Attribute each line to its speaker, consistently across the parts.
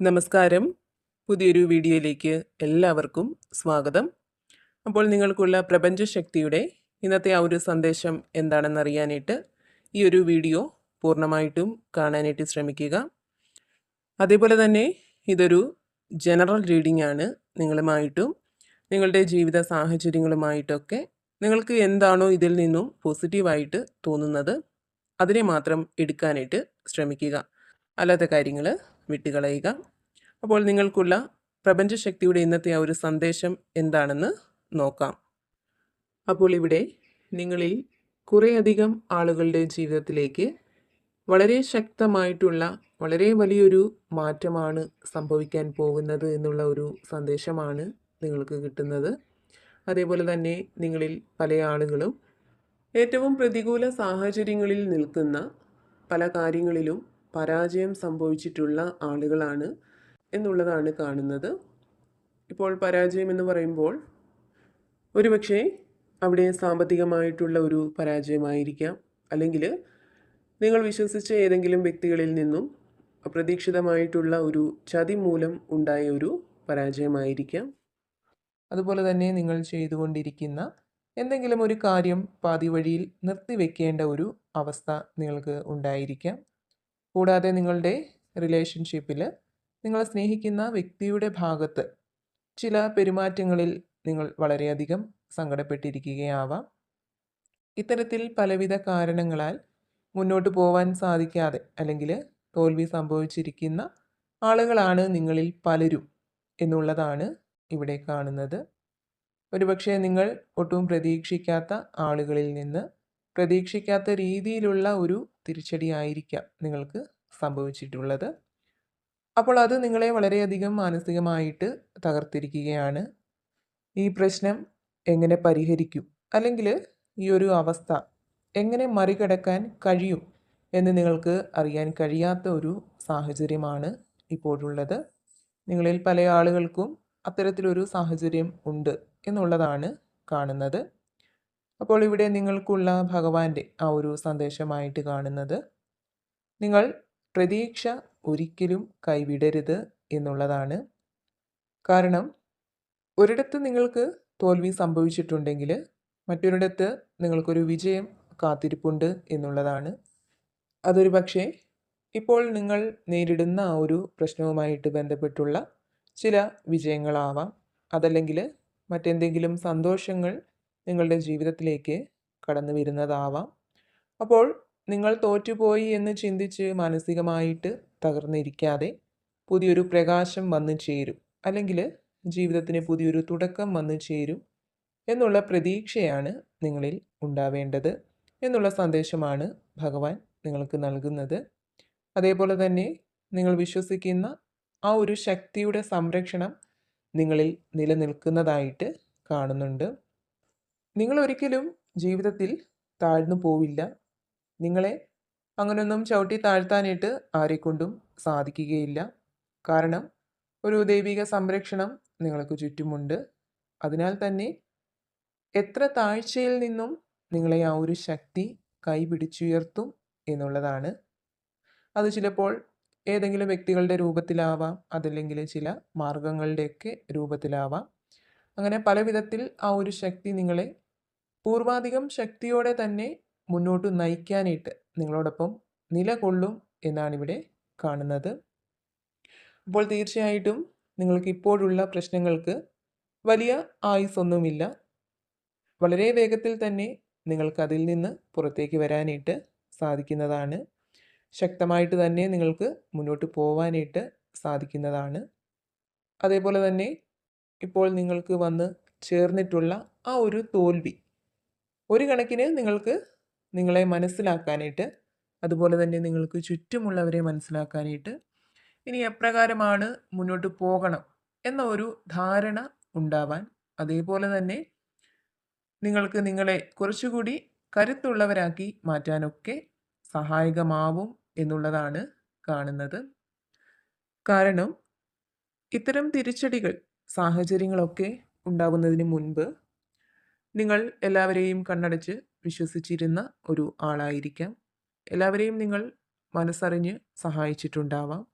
Speaker 1: നമസ്കാരം. പുതിയൊരു വീഡിയോയിലേക്ക് എല്ലാവർക്കും സ്വാഗതം. അപ്പോൾ നിങ്ങൾക്കുള്ള പ്രപഞ്ചശക്തിയുടെ ഇന്നത്തെ ആ ഒരു സന്ദേശം എന്താണെന്ന് അറിയാനായിട്ട് ഈ ഒരു വീഡിയോ പൂർണമായിട്ടും കാണാനായിട്ട് ശ്രമിക്കുക. അതേപോലെ തന്നെ ഇതൊരു ജനറൽ റീഡിംഗ് ആണ് നിങ്ങളുമായിട്ടും നിങ്ങളുടെ ജീവിത സാഹചര്യങ്ങളുമായിട്ടൊക്കെ നിങ്ങൾക്ക് എന്താണോ ഇതിൽ നിന്നും പോസിറ്റീവായിട്ട് തോന്നുന്നത് അതിനെ മാത്രം എടുക്കാനായിട്ട് ശ്രമിക്കുക. അല്ലാത്ത കാര്യങ്ങൾ വിട്ടുകളയുക. അപ്പോൾ നിങ്ങൾക്കുള്ള പ്രപഞ്ചശക്തിയുടെ ഇന്നത്തെ ആ ഒരു സന്ദേശം എന്താണെന്ന് നോക്കാം. അപ്പോൾ ഇവിടെ നിങ്ങളിൽ കുറേയധികം ആളുകളുടെ ജീവിതത്തിലേക്ക് വളരെ ശക്തമായിട്ടുള്ള വളരെ വലിയൊരു മാറ്റമാണ് സംഭവിക്കാൻ പോകുന്നത് എന്നുള്ള ഒരു സന്ദേശമാണ് നിങ്ങൾക്ക് കിട്ടുന്നത്. അതേപോലെ തന്നെ നിങ്ങളിൽ പല ആളുകളും ഏറ്റവും പ്രതികൂല സാഹചര്യങ്ങളിൽ നിൽക്കുന്ന പല കാര്യങ്ങളിലും പരാജയം സംഭവിച്ചിട്ടുള്ള ആളുകളാണ് എന്നുള്ളതാണ് കാണുന്നത്. ഇപ്പോൾ പരാജയം എന്ന് പറയുമ്പോൾ ഒരുപക്ഷെ അവിടെ സാമ്പത്തികമായിട്ടുള്ള ഒരു പരാജയമായിരിക്കാം. അല്ലെങ്കിൽ നിങ്ങൾ വിശ്വസിച്ച ഏതെങ്കിലും വ്യക്തികളിൽ നിന്നും അപ്രതീക്ഷിതമായിട്ടുള്ള ഒരു ചതി മൂലം ഉണ്ടായ ഒരു പരാജയമായിരിക്കാം. അതുപോലെ തന്നെ നിങ്ങൾ ചെയ്തുകൊണ്ടിരിക്കുന്ന എന്തെങ്കിലും ഒരു കാര്യം പാതി വഴിയിൽ നിർത്തിവെക്കേണ്ട ഒരു അവസ്ഥ നിങ്ങൾക്ക് ഉണ്ടായിരിക്കാം. കൂടാതെ നിങ്ങളുടെ റിലേഷൻഷിപ്പിൽ നിങ്ങളെ സ്നേഹിക്കുന്ന വ്യക്തിയുടെ ഭാഗത്ത് ചില പെരുമാറ്റങ്ങളിൽ നിങ്ങൾ വളരെയധികം സങ്കടപ്പെട്ടിരിക്കുകയാവാം. ഇത്തരത്തിൽ പലവിധ കാരണങ്ങളാൽ മുന്നോട്ട് പോവാൻ സാധിക്കാതെ അല്ലെങ്കിൽ തോൽവി സംഭവിച്ചിരിക്കുന്ന ആളുകളാണ് നിങ്ങളിൽ പലരും എന്നുള്ളതാണ് ഇവിടെ കാണുന്നത്. ഒരുപക്ഷെ നിങ്ങൾ ഒട്ടും പ്രതീക്ഷിക്കാത്ത ആളുകളിൽ നിന്ന് പ്രതീക്ഷിക്കാത്ത രീതിയിലുള്ള ഒരു തിരിച്ചടി ആയിരിക്കാം നിങ്ങൾക്ക് സംഭവിച്ചിട്ടുള്ളത്. അപ്പോൾ അത് നിങ്ങളെ വളരെയധികം മാനസികമായിട്ട് തകർത്തിരിക്കുകയാണ്. ഈ പ്രശ്നം എങ്ങനെ പരിഹരിക്കും? അല്ലെങ്കിൽ ഈ ഒരു അവസ്ഥ എങ്ങനെ മറികടക്കാൻ കഴിയും എന്ന് നിങ്ങൾക്ക് അറിയാൻ കഴിയാത്ത ഒരു സാഹചര്യമാണ് ഇപ്പോഴുള്ളത്. നിങ്ങളിൽ പല ആളുകൾക്കും അത്തരത്തിലൊരു സാഹചര്യം ഉണ്ട് എന്നുള്ളതാണ് കാണുന്നത്. അപ്പോൾ ഇവിടെ നിങ്ങൾക്കുള്ള ഭഗവാന്റെ ആ ഒരു സന്ദേശമായിട്ട് കാണുന്നത് നിങ്ങൾ പ്രതീക്ഷ ഒരിക്കലും കൈവിടരുത് എന്നുള്ളതാണ്. കാരണം ഒരിടത്ത് നിങ്ങൾക്ക് തോൽവി സംഭവിച്ചിട്ടുണ്ടെങ്കിൽ മറ്റൊരിടത്ത് നിങ്ങൾക്കൊരു വിജയം കാത്തിരിപ്പുണ്ട് എന്നുള്ളതാണ്. അതൊരു പക്ഷേ ഇപ്പോൾ നിങ്ങൾ നേരിടുന്ന ആ ഒരു പ്രശ്നവുമായിട്ട് ബന്ധപ്പെട്ടുള്ള ചില വിജയങ്ങളാവാം. അതല്ലെങ്കിൽ മറ്റെന്തെങ്കിലും സന്തോഷങ്ങൾ നിങ്ങളുടെ ജീവിതത്തിലേക്ക് കടന്നു വരുന്നതാവാം അപ്പോൾ നിങ്ങൾ തോറ്റുപോയി എന്ന് ചിന്തിച്ച് മാനസികമായിട്ട് തകർന്നിരിക്കാതെ പുതിയൊരു പ്രകാശം വന്നു ചേരും. അല്ലെങ്കിൽ ജീവിതത്തിന് പുതിയൊരു തുടക്കം വന്നു ചേരും എന്നുള്ള പ്രതീക്ഷയാണ് നിങ്ങളിൽ ഉണ്ടാവേണ്ടത് എന്നുള്ള സന്ദേശമാണ് ഭഗവാൻ നിങ്ങൾക്ക് നൽകുന്നത്. അതേപോലെ തന്നെ നിങ്ങൾ വിശ്വസിക്കുന്ന ആ ഒരു ശക്തിയുടെ സംരക്ഷണം നിങ്ങളിൽ നിലനിൽക്കുന്നതായിട്ട് കാണുന്നുണ്ട്. നിങ്ങൾ ഒരിക്കലും ജീവിതത്തിൽ താഴ്ന്നു പോവില്ല. നിങ്ങളെ അങ്ങനൊന്നും ചവിട്ടി താഴ്ത്താനായിട്ട് ആരെക്കൊണ്ടും സാധിക്കുകയില്ല. കാരണം ഒരു ദൈവിക സംരക്ഷണം നിങ്ങൾക്ക് ചുറ്റുമുണ്ട്. അതിനാൽ തന്നെ എത്ര താഴ്ചയിൽ നിന്നും നിങ്ങളെ ആ ഒരു ശക്തി കൈപിടിച്ചുയർത്തും എന്നുള്ളതാണ്. അത് ചിലപ്പോൾ ഏതെങ്കിലും വ്യക്തികളുടെ രൂപത്തിലാവാം അതല്ലെങ്കിൽ ചില മാർഗങ്ങളുടെയൊക്കെ രൂപത്തിലാവാം. അങ്ങനെ പല വിധത്തിൽ ആ ഒരു ശക്തി നിങ്ങളെ പൂർവാധികം ശക്തിയോടെ തന്നെ മുന്നോട്ട് നയിക്കാനായിട്ട് നിങ്ങളോടൊപ്പം നിലകൊള്ളും എന്നാണ് ഇവിടെ കാണുന്നത്. അപ്പോൾ തീർച്ചയായിട്ടും നിങ്ങൾക്ക് ഇപ്പോഴുള്ള പ്രശ്നങ്ങൾക്ക് വലിയ ആയുസൊന്നുമില്ല വളരെ വേഗത്തിൽ തന്നെ നിങ്ങൾക്ക് അതിൽ നിന്ന് പുറത്തേക്ക് വരാനായിട്ട് സാധിക്കുന്നതാണ്. ശക്തമായിട്ട് തന്നെ നിങ്ങൾക്ക് മുന്നോട്ട് പോവാനായിട്ട് സാധിക്കുന്നതാണ്. അതേപോലെ തന്നെ ഇപ്പോൾ നിങ്ങൾക്ക് വന്ന് ചേർന്നിട്ടുള്ള ആ ഒരു തോൽവി ഒരു കണക്കിന് നിങ്ങൾക്ക് നിങ്ങളെ മനസ്സിലാക്കാനായിട്ട് അതുപോലെ തന്നെ നിങ്ങൾക്ക് ചുറ്റുമുള്ളവരെ മനസ്സിലാക്കാനായിട്ട് ഇനി എപ്രകാരമാണ് മുന്നോട്ട് പോകണം എന്ന ഒരു ധാരണ ഉണ്ടാവാൻ. അതേപോലെ തന്നെ നിങ്ങൾക്ക് നിങ്ങളെ കുറച്ചുകൂടി കരുത്തുള്ളവരാക്കി മാറ്റാനൊക്കെ സഹായകമാവും എന്നുള്ളതാണ് കാണുന്നത്. കാരണം ഇത്തരം തിരിച്ചടികൾ സാഹചര്യങ്ങളൊക്കെ ഉണ്ടാകുന്നതിന് മുൻപ് നിങ്ങൾ എല്ലാവരെയും കണ്ണടച്ച് വിശ്വസിച്ചിരുന്ന ഒരു ആളായിരിക്കാം. എല്ലാവരെയും നിങ്ങൾ മനസ്സറിഞ്ഞ് സഹായിച്ചിട്ടുണ്ടാവാം.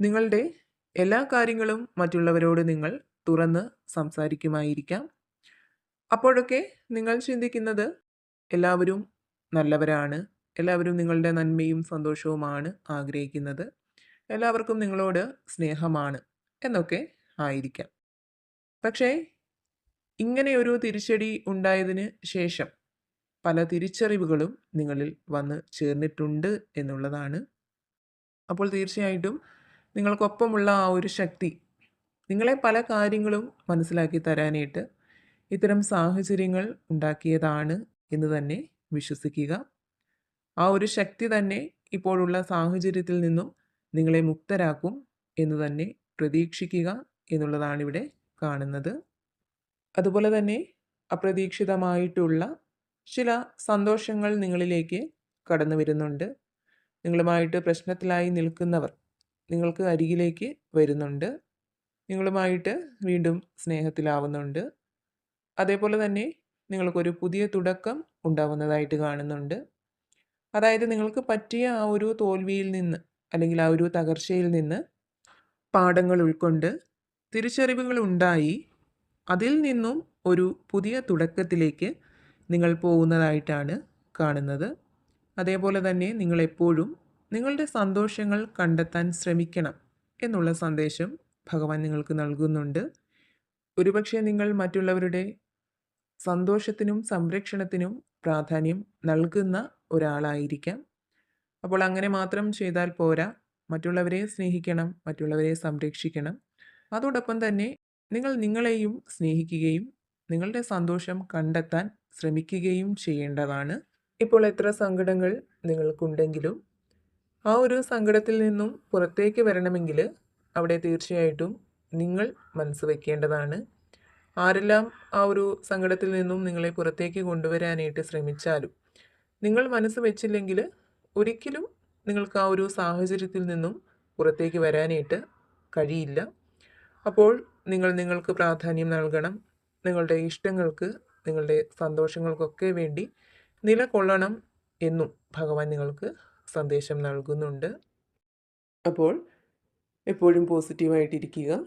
Speaker 1: നിങ്ങളുടെ എല്ലാ കാര്യങ്ങളും മറ്റുള്ളവരോട് നിങ്ങൾ തുറന്ന് സംസാരിക്കുമായിരിക്കാം. അപ്പോഴൊക്കെ നിങ്ങൾ ചിന്തിക്കുന്നത് എല്ലാവരും നല്ലവരാണ്. എല്ലാവരും നിങ്ങളുടെ നന്മയും സന്തോഷവുമാണ് ആഗ്രഹിക്കുന്നത്. എല്ലാവർക്കും നിങ്ങളോട് സ്നേഹമാണ് എന്നൊക്കെ ആയിരിക്കാം. പക്ഷേ ഇങ്ങനെയൊരു തിരിച്ചടി ഉണ്ടായതിന് ശേഷം പല തിരിച്ചറിവുകളും നിങ്ങളിൽ വന്ന് ചേർന്നിട്ടുണ്ട് എന്നുള്ളതാണ്. അപ്പോൾ തീർച്ചയായിട്ടും നിങ്ങൾക്കൊപ്പമുള്ള ആ ഒരു ശക്തി നിങ്ങളെ പല കാര്യങ്ങളും മനസ്സിലാക്കി തരാനായിട്ട് ഇത്തരം സാഹചര്യങ്ങൾ ഉണ്ടാക്കിയതാണ് എന്ന് തന്നെ വിശ്വസിക്കുക. ആ ഒരു ശക്തി തന്നെ ഇപ്പോഴുള്ള സാഹചര്യത്തിൽ നിന്നും നിങ്ങളെ മുക്തരാക്കും എന്ന് തന്നെ പ്രതീക്ഷിക്കുക എന്നുള്ളതാണ് ഇവിടെ കാണുന്നത്. അതുപോലെ തന്നെ അപ്രതീക്ഷിതമായിട്ടുള്ള ചില സന്തോഷങ്ങൾ നിങ്ങളിലേക്ക് കടന്നു വരുന്നുണ്ട്. നിങ്ങളുമായിട്ട് പ്രശ്നത്തിലായി നിൽക്കുന്നവർ നിങ്ങൾക്ക് അരികിലേക്ക് വരുന്നുണ്ട്. നിങ്ങളുമായിട്ട് വീണ്ടും സ്നേഹത്തിലാവുന്നുണ്ട്. അതേപോലെ തന്നെ നിങ്ങൾക്കൊരു പുതിയ തുടക്കം ഉണ്ടാവുന്നതായിട്ട് കാണുന്നുണ്ട്. അതായത് നിങ്ങൾക്ക് പറ്റിയ ആ ഒരു തോൽവിയിൽ നിന്ന് അല്ലെങ്കിൽ ആ ഒരു തകർച്ചയിൽ നിന്ന് പാഠങ്ങൾ ഉൾക്കൊണ്ട് തിരിച്ചറിവുകൾ ഉണ്ടായി അതിൽ നിന്നും ഒരു പുതിയ തുടക്കത്തിലേക്ക് നിങ്ങൾ പോകുന്നതായിട്ടാണ് കാണുന്നത്. അതേപോലെ തന്നെ നിങ്ങൾ എപ്പോഴും നിങ്ങളുടെ സന്തോഷങ്ങൾ കണ്ടെത്താൻ ശ്രമിക്കണം എന്നുള്ള സന്ദേശം ഭഗവാൻ നിങ്ങൾക്ക് നൽകുന്നുണ്ട്. ഒരുപക്ഷെ നിങ്ങൾ മറ്റുള്ളവരുടെ സന്തോഷത്തിനും സംരക്ഷണത്തിനും പ്രാധാന്യം നൽകുന്ന ഒരാളായിരിക്കാം. അപ്പോൾ അങ്ങനെ മാത്രം ചെയ്താൽ പോരാ. മറ്റുള്ളവരെ സ്നേഹിക്കണം മറ്റുള്ളവരെ സംരക്ഷിക്കണം. അതോടൊപ്പം തന്നെ നിങ്ങൾ നിങ്ങളെയും സ്നേഹിക്കുകയും നിങ്ങളുടെ സന്തോഷം കണ്ടെത്താൻ ശ്രമിക്കുകയും ചെയ്യേണ്ടതാണ്. ഇപ്പോൾ എത്ര സങ്കടങ്ങൾ നിങ്ങൾക്കുണ്ടെങ്കിലും ആ ഒരു സങ്കടത്തിൽ നിന്നും പുറത്തേക്ക് വരണമെങ്കിൽ അവിടെ തീർച്ചയായിട്ടും നിങ്ങൾ മനസ്സ് വയ്ക്കേണ്ടതാണ് ആരെല്ലാം ആ ഒരു സങ്കടത്തിൽ നിന്നും നിങ്ങളെ പുറത്തേക്ക് കൊണ്ടുവരാനായിട്ട് ശ്രമിച്ചാലും നിങ്ങൾ മനസ്സ് വെച്ചില്ലെങ്കിൽ ഒരിക്കലും നിങ്ങൾക്ക് ആ ഒരു സാഹചര്യത്തിൽ നിന്നും പുറത്തേക്ക് വരാനായിട്ട് കഴിയില്ല. അപ്പോൾ നിങ്ങൾ നിങ്ങൾക്ക് പ്രാധാന്യം നൽകണം. നിങ്ങളുടെ ഇഷ്ടങ്ങൾക്ക് നിങ്ങളുടെ സന്തോഷങ്ങൾക്കൊക്കെ വേണ്ടി നിലകൊള്ളണം എന്നും ഭഗവാൻ നിങ്ങൾക്ക് സന്ദേശം നൽകുന്നുണ്ട്. അപ്പോൾ എപ്പോഴും പോസിറ്റീവായിട്ടിരിക്കുക.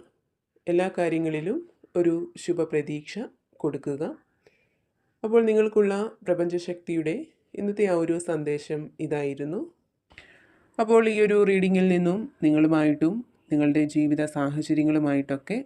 Speaker 1: എല്ലാ കാര്യങ്ങളിലും ഒരു ശുഭപ്രതീക്ഷ കൊടുക്കുക. അപ്പോൾ നിങ്ങൾക്കുള്ള പ്രപഞ്ചശക്തിയുടെ ഇന്നത്തെ ആ ഒരു സന്ദേശം ഇതായിരുന്നു. അപ്പോൾ ഈ ഒരു റീഡിങ്ങിൽ നിന്നും നിങ്ങളുമായിട്ടും നിങ്ങളുടെ ജീവിത സാഹചര്യങ്ങളുമായിട്ടൊക്കെ